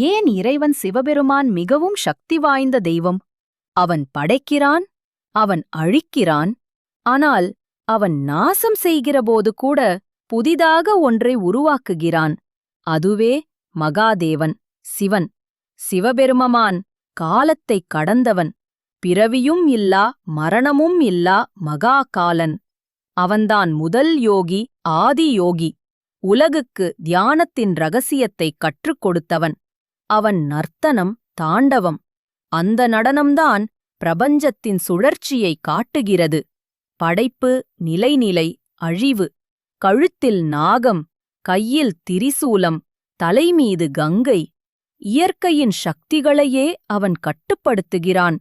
ஏன் இறைவன் சிவபெருமான் மிகவும் சக்தி வாய்ந்த தெய்வம்? அவன் படைக்கிறான் அவன் அழிக்கிறான் ஆனால் அவன் நாசம் செய்கிறபோது கூட புதிதாக ஒன்றை உருவாக்குகிறான். அதுவே மகாதேவன் சிவன். சிவபெருமமான் காலத்தைக் கடந்தவன். பிறவியும் இல்லா மரணமும் இல்லா மகாகாலன். அவன்தான் முதல் யோகி ஆதி யோகி. உலகுக்கு தியானத்தின் ரகசியத்தைக் கற்றுக் கொடுத்தவன். அவன் நர்த்தனம் தாண்டவம். அந்த நடனம்தான் பிரபஞ்சத்தின் சுழற்சியை காட்டுகிறது. படைப்பு நிலைநிலை அழிவு. கழுத்தில் நாகம் கையில் திரிசூலம் தலைமீது கங்கை. இயற்கையின் சக்திகளையே அவன் கட்டுப்படுத்துகிறான்.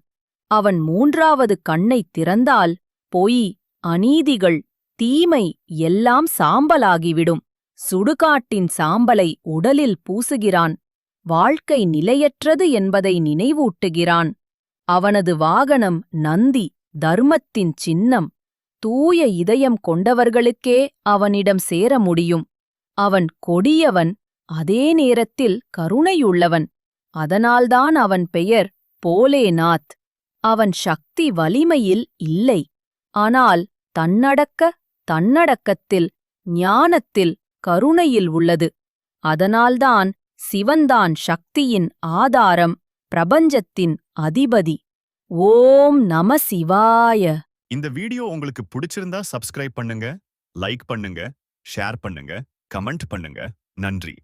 அவன் மூன்றாவது கண்ணைத் திறந்தால் பொய் அநீதிகள் தீமை எல்லாம் சாம்பலாகிவிடும். சுடுகாட்டின் சாம்பலை உடலில் பூசுகிறான். வாழ்க்கை நிலையற்றது என்பதை நினைவூட்டுகிறான். அவனது வாகனம் நந்தி தர்மத்தின் சின்னம். தூய இதயம் கொண்டவர்களுக்கே அவனிடம் சேர முடியும். அவன் கொடியவன் அதே நேரத்தில் கருணையுள்ளவன். அதனால்தான் அவன் பெயர் போலேநாத். அவன் சக்தி வலிமையில் இல்லை. ஆனால் தன்னடக்க தன்னடக்கத்தில் ஞானத்தில் கருணையில் உள்ளது. அதனால்தான் சிவன்தான் சக்தியின் ஆதாரம் பிரபஞ்சத்தின் அதிபதி. ஓம் நம சிவாய. இந்த வீடியோ உங்களுக்கு பிடிச்சிருந்தா சப்ஸ்கிரைப் பண்ணுங்க லைக் பண்ணுங்க ஷேர் பண்ணுங்க கமெண்ட் பண்ணுங்க. நன்றி.